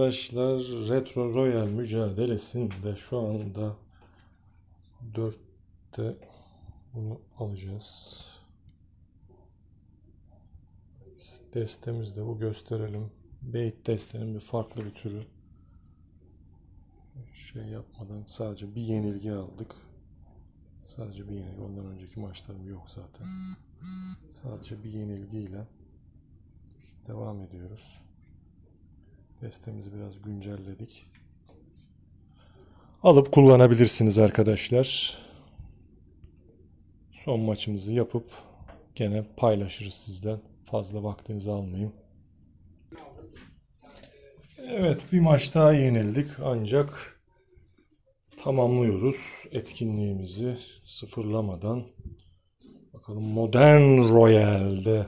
arkadaşlar Retro Royal mücadelesinde şu anda 4'te bunu alacağız. Destemizde bu gösterelim. Bait destenin bir farklı bir türü. Şey yapmadan sadece bir yenilgi aldık. Sadece bir yenilgi. Ondan önceki maçlarım yok zaten. Sadece bir yenilgiyle devam ediyoruz. Destemizi biraz güncelledik. Alıp kullanabilirsiniz arkadaşlar. Son maçımızı yapıp gene paylaşırız sizden. Fazla vaktinizi almayayım. Evet bir maç daha yenildik ancak tamamlıyoruz etkinliğimizi sıfırlamadan. Bakalım Modern Royale'de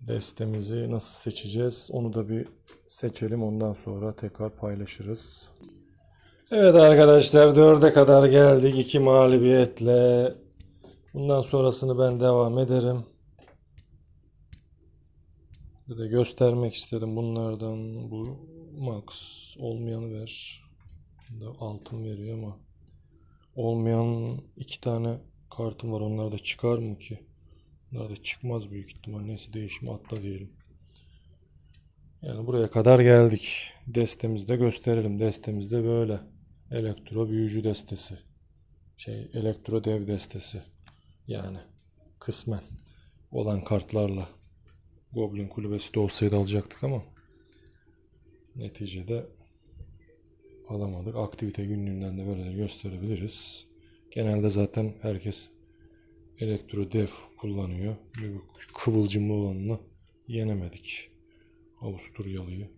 destemizi nasıl seçeceğiz onu da bir seçelim ondan sonra tekrar paylaşırız. Evet arkadaşlar dörde kadar geldik iki mağlubiyetle. Bundan sonrasını ben devam ederim. Bir de göstermek istedim bunlardan bu max olmayanı ver. Da altın veriyor ama olmayan iki tane kartım var. Onlar da çıkar mı ki? Onlar da çıkmaz büyük ihtimal. Neyse değişimi atla diyelim. Yani buraya kadar geldik. Destemizde de gösterelim. Destemizde böyle. Elektro büyücü destesi. Şey elektro dev destesi. Yani kısmen olan kartlarla. Goblin kulübesi de olsaydı alacaktık ama neticede alamadık. Aktivite günlüğünden de böyle de gösterebiliriz. Genelde zaten herkes elektro dev kullanıyor. Bir kıvılcımlı olanını yenemedik. Avusturyalıyı.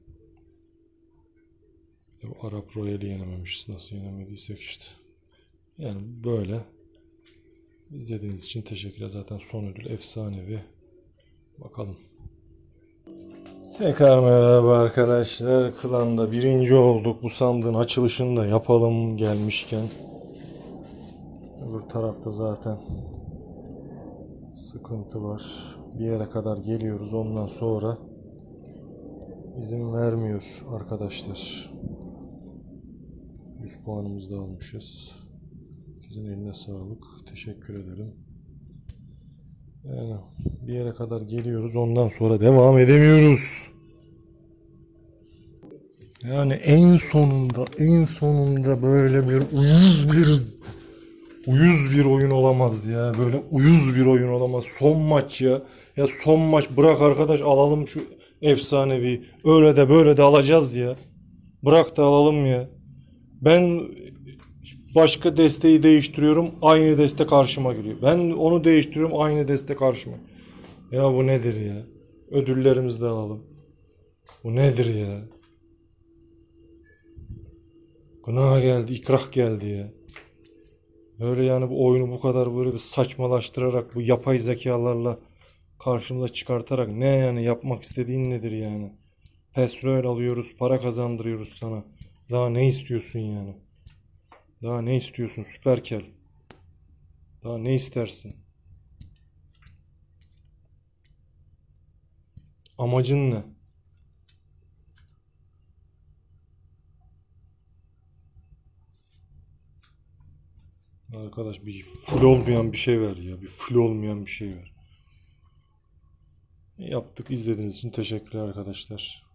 Arap Royal'i yenememişiz. Nasıl yenemediysek işte. Yani böyle. İzlediğiniz için teşekkürler. Zaten son ödül efsanevi. Bakalım. Tekrar merhaba arkadaşlar. Klanda birinci olduk. Bu sandığın açılışını da yapalım gelmişken. Öbür tarafta zaten sıkıntı var. Bir yere kadar geliyoruz. Ondan sonra izin vermiyor arkadaşlar. 100 puanımızı da almışız. Sizin eline sağlık. Teşekkür ederim. Yani bir yere kadar geliyoruz. Ondan sonra devam edemiyoruz. Yani en sonunda en sonunda böyle bir uyuz bir uyuz bir oyun olamaz ya. Böyle uyuz bir oyun olamaz. Son maç ya. Ya son maç bırak arkadaş alalım şu efsanevi. Öyle de böyle de alacağız ya. Bırak da alalım ya. Ben başka desteği değiştiriyorum. Aynı deste karşıma geliyor. Ben onu değiştiriyorum. Aynı deste karşıma. Ya bu nedir ya? Ödüllerimizi de alalım. Bu nedir ya? Günah geldi, ikrah geldi ya. Böyle yani bu oyunu bu kadar böyle bir saçmalaştırarak bu yapay zekalarla karşımıza çıkartarak ne yani yapmak istediğin nedir yani? Petrol alıyoruz, para kazandırıyoruz sana. Daha ne istiyorsun yani? Daha ne istiyorsun süperkel? Daha ne istersin? Amacın ne? Arkadaş bir full olmayan bir şey ver ya. Bir full olmayan bir şey ver. Yaptık. izlediğiniz için teşekkürler arkadaşlar.